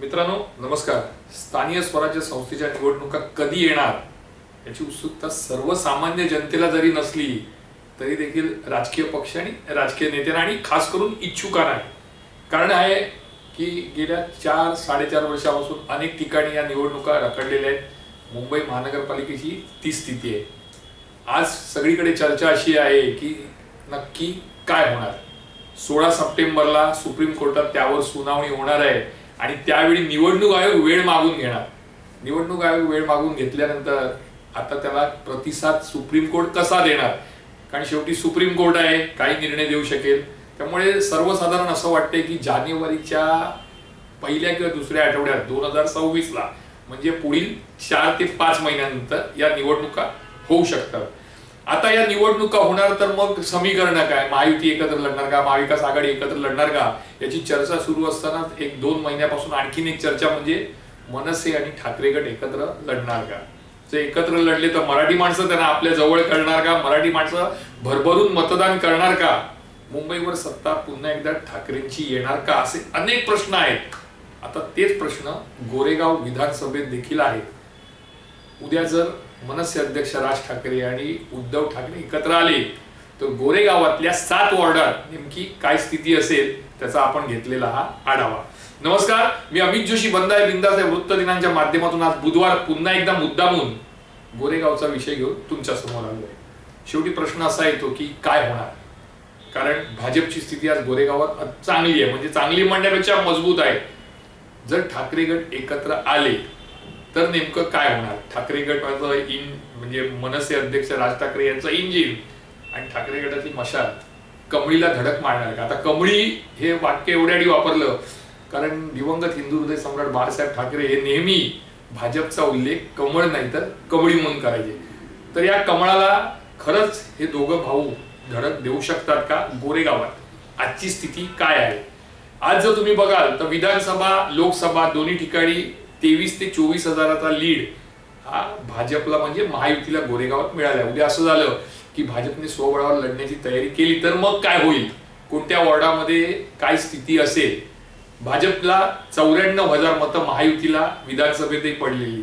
मित्रांनो नमस्कार. स्थानीय स्वराज्य संस्थेच्या निवडणुका कधी येणार? याची उत्सुकता सर्वसामान्य जनतेला जरी नसली तरी देखील राजकीय पक्ष आणि राजकीय नेत्यांना आणि खास करून इच्छुकांना. आहे कारण आहे की गेल्या चार साडेचार वर्षापासून अनेक ठिकाणी या निवडणुका रखडलेल्या आहेत. मुंबई महानगरपालिकेची ती स्थिती आहे. आज सगळीकडे चर्चा अशी आहे की नक्की काय होणार? सोळा सप्टेंबरला सुप्रीम कोर्टात त्यावर सुनावणी होणार आहे. आणि त्यावेळी निवडणूक आयोग वेळ मागून घेणार. निवडणूक आयोग वेळ मागून घेतल्यानंतर आता त्याला प्रतिसाद सुप्रीम कोर्ट कसा देणार? कारण शेवटी सुप्रीम कोर्ट आहे काही निर्णय देऊ शकेल. त्यामुळे सर्वसाधारण असं वाटतंय की जानेवारीच्या पहिल्या किंवा दुसऱ्या आठवड्यात दोन हजार सव्वीसला म्हणजे पुढील चार ते पाच महिन्यानंतर या निवडणुका होऊ शकतात. आता या निवडणुका होणार तर मग समीकरण काय? महायुती एकत्र लढणार का? महाविकास आघाडी एकत्र लढणार का? याची चर्चा सुरू असताना एक दोन महिन्यापासून आणखीन एक चर्चा म्हणजे मनसे आणि ठाकरे गट एकत्र लढणार का? जर एकत्र लढले तर मराठी माणसं त्यांना आपल्या जवळ करणार का? मराठी माणसं भरभरून मतदान करणार का? मुंबईवर सत्ता पुन्हा एकदा ठाकरेंची येणार का? असे अनेक प्रश्न आहेत. आता तेच प्रश्न गोरेगाव विधानसभेत देखील आहेत. उद्या जर मनसे अध्यक्ष राज ठाकरे आणि उद्धव ठाकरे एकत्र आले तर गोरेगावातल्या सात वॉर्डात नेमकी काय स्थिती असेल त्याचा आपण घेतलेला हा आढावा. नमस्कार मी अमित जोशी बंदाय बिंदास या वृत्त दिनांच्या माध्यमातून आज बुधवार पुन्हा एकदा मुद्दामून गोरेगावचा विषय घेऊन तुमच्यासमोर आहे. शेवटी प्रश्न असा येतो की काय होणार? कारण भाजपची स्थिती आज गोरेगावात चांगली आहे म्हणजे चांगली म्हणण्यापेक्षा मजबूत आहे. जर ठाकरे गट एकत्र आले तर नेमकं काय होणार? ठाकरे गटाचं इन म्हणजे मनसे अध्यक्ष राज ठाकरे यांचं इंजिन आणि ठाकरे गटाची मशाल कमळीला धडक मारणार का? आता कमळी हे वाक्य एवढ्याडी वापरलं कारण दिवंगत हिंदू हृदय सम्राट बाळासाहेब ठाकरे हे नेहमी भाजपचा उल्लेख कमळ नाही तर कमळी म्हणून करायचे. तर या कमळाला खरंच हे दोघं भाऊ धडक देऊ शकतात का? गोरेगावात. आजची स्थिती काय आहे? आज जर तुम्ही बघाल तर विधानसभा लोकसभा दोन्ही ठिकाणी तेवीस ते चोवीस हजाराचा लीड हा भाजपला म्हणजे महायुतीला गोरेगावात मिळाला. उद्या असं झालं की भाजपने स्वबळावर लढण्याची तयारी केली तर मग काय होईल? कोणत्या वॉर्डामध्ये काय स्थिती असेल? भाजपला चौऱ्याण्णव हजार मतं महायुतीला विधानसभेतही पडलेली.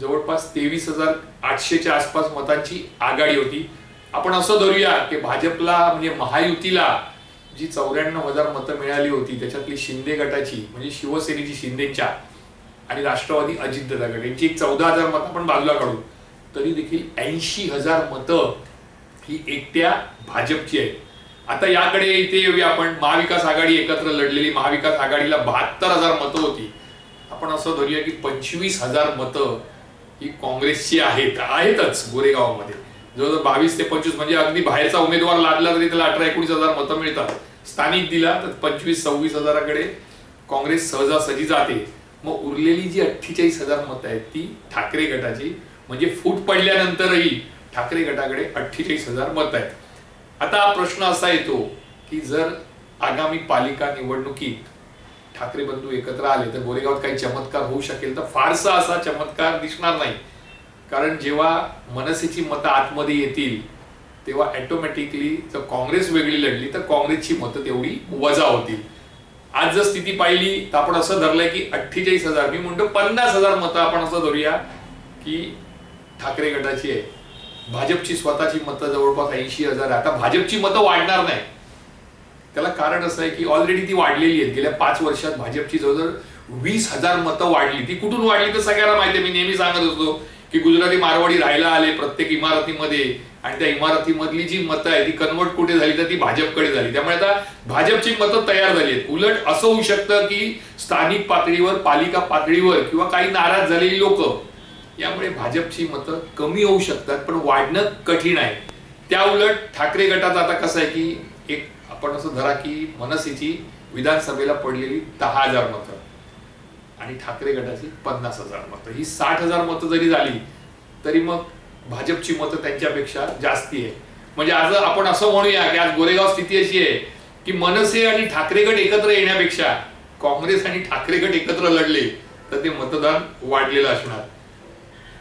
जवळपास तेवीस हजार आठशेच्या आसपास मतांची आघाडी होती. आपण असं धरूया की भाजपला म्हणजे महायुतीला जी चौऱ्याण्णव हजार मतं मिळाली होती त्याच्यातली शिंदे गटाची म्हणजे शिवसेनेची शिंदेच्या आणि राष्ट्रवादी अजितदादा गट यांची एक चौदा हजार मतं आपण बाजूला काढू. तरी देखील ऐंशी हजार मतं ही एकट्या भाजपची आहे आता याकडे इथे येऊया आपण. महाविकास आघाडी एकत्र लढलेली महाविकास आघाडीला बहात्तर हजार मतं होती. आपण असं धरूया की पंचवीस हजार मतं ही काँग्रेसची आहेत. आहेतच गोरेगावमध्ये. जवळजवळ बावीस ते पंचवीस म्हणजे अगदी बाहेरचा उमेदवार लादला तरी त्याला अठरा एकोणीस हजार मतं मिळतात. स्थानिक दिला तर पंचवीस सव्वीस हजाराकडे काँग्रेस सहजासहजी जाते. मग उरलेली जी अठ्ठेचाळीस हजार मतं आहेत ती ठाकरे गटाची म्हणजे फूट पडल्यानंतरही ठाकरे गटाकडे अठ्ठेचाळीस हजार मतं आहेत. आता हा प्रश्न असा येतो की जर आगामी पालिका निवडणुकीत ठाकरे बंधू एकत्र आले तर गोरेगावात काही चमत्कार होऊ शकेल तर फारसा असा चमत्कार दिसणार नाही. कारण जेव्हा मनसेची मतं आतमध्ये येतील तेव्हा ॲटोमॅटिकली जर काँग्रेस वेगळी लढली तर काँग्रेसची मतं तेवढी वजा होतील. आज जर स्थिती पाहिली तर आपण असं धरलंय की अठ्ठेचाळीस हजार मी म्हणतो पन्नास हजार मतं आपण असं धरूया की ठाकरे गटाची आहे. भाजपची स्वतःची मतं जवळपास ऐंशी हजार आहे. आता भाजपची मतं वाढणार नाही. त्याला कारण असं आहे की ऑलरेडी ती वाढलेली आहेत. गेल्या पाच वर्षात भाजपची जवळजवळ वीस हजार मतं वाढली. ती कुठून वाढली तर सगळ्यांना माहिती आहे. मी नेहमी सांगत असतो की गुजराती मारवाडी राहायला आले प्रत्येक इमारतीमध्ये आणि त्या इमारतीमधली जी मतं आहे ती कन्वर्ट कुठे झाली तर ती भाजपकडे झाली. त्यामुळे आता भाजपची मतं तयार झाली आहेत. उलट असं होऊ शकतं की स्थानिक पातळीवर पालिका पातळीवर किंवा काही नाराज झालेली लोक यामुळे भाजपची मतं कमी होऊ शकतात पण वाढणं कठीण आहे. त्या उलट ठाकरे गटाचा आता कसं आहे की एक आपण असं धरा की मनसेची विधानसभेला पडलेली दहा हजार मतं. आणि ठाकरे गटाची पन्नास हजार मतं. ही साठ हजार मतं जरी झाली तरी मग भाजपची मतं त्यांच्यापेक्षा जास्ती आहे. म्हणजे आज आपण असं म्हणूया की आज गोरेगाव स्थिती अशी आहे की मनसे आणि ठाकरे गट एकत्र येण्यापेक्षा काँग्रेस आणि ठाकरे गट एकत्र लढले तर ते मतदान वाढलेलं असणार.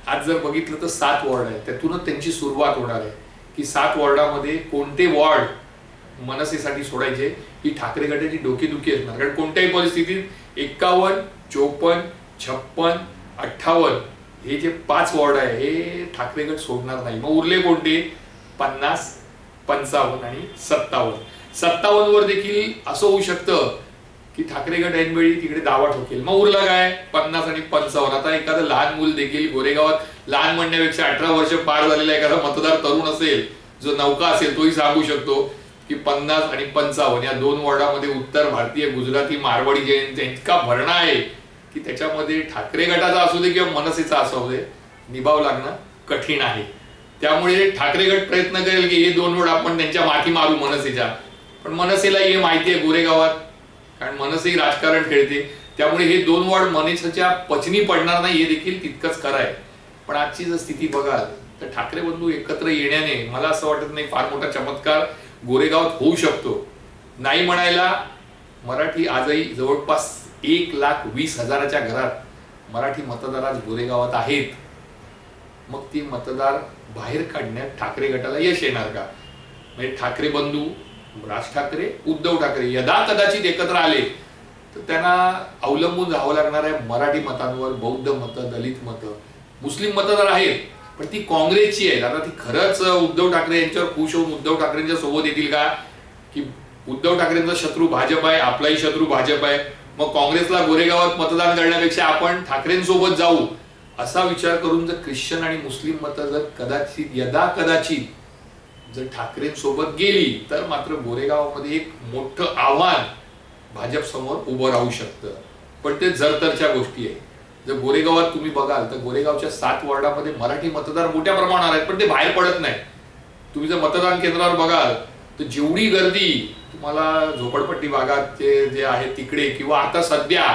आज जर बघितलं तर सात वॉर्ड आहे त्यातूनच त्यांची सुरुवात होणार आहे की सात वॉर्डामध्ये कोणते वॉर्ड मनसेसाठी सोडायचे ही ठाकरे गटाची डोकेदुखी असणार. कारण कोणत्याही परिस्थितीत एक्कावन्न चोपन्न छप्पन अठ्ठावन्न हे जे पाच वॉर्ड आहे हे ठाकरे गट सोडणार नाही. मग उरले कोणते? पन्नास पंचावन्न आणि सत्तावन्न. सत्तावन्न वर देखील असं होऊ शकतं की ठाकरे गट ऐनवेळी तिकडे दावा ठोकेल. मग उरला काय? पन्नास आणि पंचावन्न. आता एखादं लहान मूल देखील गोरेगावात लहान म्हणण्यापेक्षा अठरा वर्ष पार झालेला एखादा मतदार तरुण असेल जो नौका असेल तोही सांगू शकतो की पन्नास आणि पंचावन्न या दोन वॉर्डामध्ये उत्तर भारतीय गुजराती मारवाडी जयंती इतका भरणा आहे की त्याच्यामध्ये ठाकरे गटाचा असू दे किंवा मनसेचा असू दे निभाव लागणं कठीण आहे. त्यामुळे ठाकरे गट प्रयत्न करेल की हे दोन वोट आपण त्यांच्या माथी मारू मनसेच्या. पण मनसेला हे माहिती आहे गोरेगावात कारण मनसेही राजकारण खेळते. त्यामुळे हे दोन वॉर्ड मनसेच्या पचनी पडणार नाही हे देखील तितकंच खरं आहे. पण आजची जर स्थिती बघाल तर ठाकरे बंधू एकत्र येण्याने मला असं वाटत नाही फार मोठा चमत्कार गोरेगावात होऊ शकतो. नाही म्हणायला मराठी आजही जवळपास एक लाख वीस हजाराच्या घरात मराठी मतदार आज गोरेगावात आहेत. मग ती मतदार बाहेर काढण्यात ठाकरे गटाला यश येणार का? म्हणजे ठाकरे बंधू राज ठाकरे उद्धव ठाकरे यदा कदाचित एकत्र आले तर त्यांना अवलंबून राहावं लागणार आहे मराठी मतांवर बौद्ध मतं दलित मतं. मुस्लिम मतदार आहेत. पण ती काँग्रेसची आहेत. आता ती खरंच उद्धव ठाकरे यांच्यावर खुश होऊन उद्धव ठाकरेंच्या सोबत येतील का? की उद्धव ठाकरेंचा शत्रू भाजप आहे आपलाही शत्रू भाजप आहे. मग काँग्रेसला गोरेगावात मतदान करण्यापेक्षा आपण ठाकरेंसोबत जाऊ असा विचार करून जर ख्रिश्चन आणि मुस्लिम मतं जर कदाचित यदा कदाचित जर ठाकरेंसोबत गेली तर मात्र गोरेगावमध्ये एक मोठं आव्हान भाजप समोर उभं राहू शकतं. पण ते जरतरच्या गोष्टी आहेत. जर गोरेगावात तुम्ही बघाल तर गोरेगावच्या सात वॉर्डामध्ये मराठी मतदार मोठ्या प्रमाणावर आहेत पण ते बाहेर पडत नाही. तुम्ही जर मतदान केंद्रावर बघाल तर जेवढी गर्दी तुम्हाला झोपडपट्टी भागात जे जे आहे तिकडे किंवा आता सध्या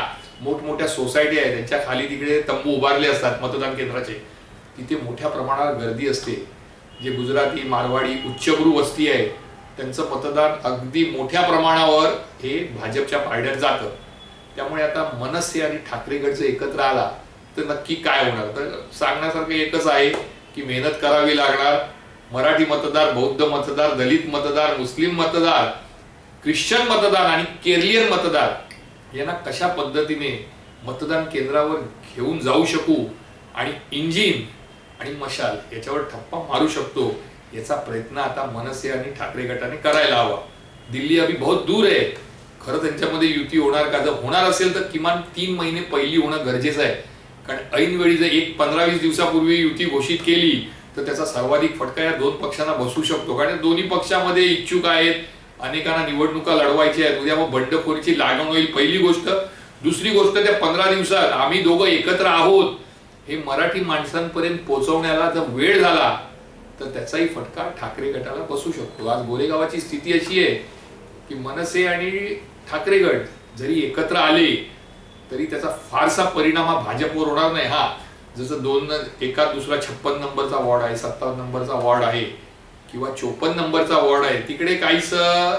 मोठमोठ्या सोसायटी आहेत त्यांच्या खाली तिकडे तंबू उभारले असतात मतदान केंद्राचे तिथे मोठ्या प्रमाणावर गर्दी असते. जे गुजराती मारवाडी उच्चभ्रू वस्ती आहे त्यांचं मतदान अगदी मोठ्या प्रमाणावर हे भाजपच्या पारड्यात जातं. त्यामुळे आता मनसे आणि ठाकरे जर एकत्र आला तर नक्की काय होणार? तर सांगण्यासारखं एकच आहे की मेहनत करावी लागणार. मराठी मतदार बौद्ध मतदार दलित मतदार मुस्लिम मतदार ख्रिश्चन मतदार आणि केरलियन मतदार यांना कशा पद्धतीने मतदान केंद्रावर घेऊन जाऊ शकू आणि इंजिन आणि मशाल याच्यावर ठप्पा मारू शकतो याचा प्रयत्न आता मनसे आणि ठाकरे गटाने करायला हवा. दिल्ली अभि बहुत दूर आहे. खरं त्यांच्यामध्ये युती होणार का? जर होणार असेल तर किमान तीन महिने पहिली होणं गरजेचं आहे. कारण ऐनवेळी जर एक पंधरा वीस दिवसापूर्वी युती घोषित केली तर त्याचा सर्वाधिक फटका या दोन पक्षांना बसू शकतो. कारण दोन्ही पक्षामध्ये इच्छुक आहेत. अनेकांना निवडणुका लढवायच्या आहेत. उद्या मग बंडखोरीची लागण होईल पहिली गोष्ट. दुसरी गोष्ट त्या पंधरा दिवसात आम्ही दोघं एकत्र आहोत. हे मराठी माणसांपर्यंत पोहोचवण्याला जर वेळ झाला तर त्याचाही फटका ठाकरे गटाला बसू शकतो. आज गोरेगावाची स्थिती अशी आहे की मनसे आणि ठाकरे गट जरी एकत्र आले तरी त्याचा फारसा परिणाम हा भाजपवर होणार नाही. हा जसं दोन एका दुसरा छप्पन नंबरचा वॉर्ड आहे सत्तावन्न नंबरचा वॉर्ड आहे किंवा चोपन्न नंबरचा वॉर्ड आहे तिकडे काहीच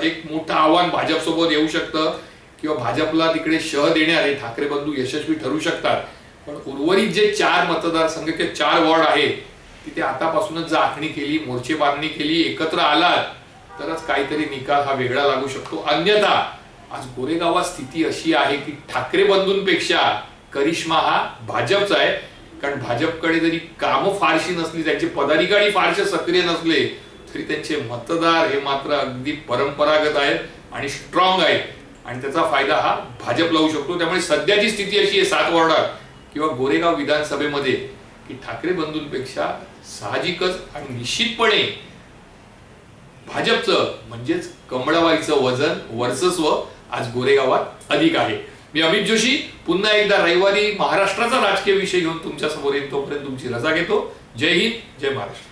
एक मोठं आव्हान भाजप सोबत येऊ शकतं किंवा भाजपला तिकडे शह देणारे ठाकरे बंधू यशस्वी ठरू शकतात. पण उर्वरित जे चार मतदारसंघ किंवा चार वॉर्ड आहेत तिथे आतापासूनच जर आखणी केली मोर्चे बांधणी केली एकत्र आलात तरच काहीतरी निकाल हा वेगळा लागू शकतो. अन्यथा आज गोरेगावात स्थिती अशी आहे की ठाकरे बंधूंपेक्षा करिश्मा हा भाजपचा आहे. कारण भाजपकडे जरी कामं फारशी नसली त्यांचे पदाधिकारी फारसे सक्रिय नसले तरी त्यांचे मतदार हे मात्र अगदी परंपरागत आहेत आणि स्ट्रॉंग आहेत. आणि त्याचा फायदा हा भाजप लावू शकतो. त्यामुळे सध्याची स्थिती अशी आहे सात वॉर्डात किंवा गोरेगाव विधानसभेमध्ये की ठाकरे बंधूंपेक्षा साहजिकच आणि निश्चितपणे भाजपचं म्हणजेच कमळाबाईचं वजन वर्चस्व आज गोरेगावात अधिक आहे. मी अमित जोशी पुन्हा एकदा रविवारी महाराष्ट्राचा राजकीय विषय घेऊन तुमच्यासमोर येईल तोपर्यंत तुमची रजा घेतो. जय हिंद जय महाराष्ट्र.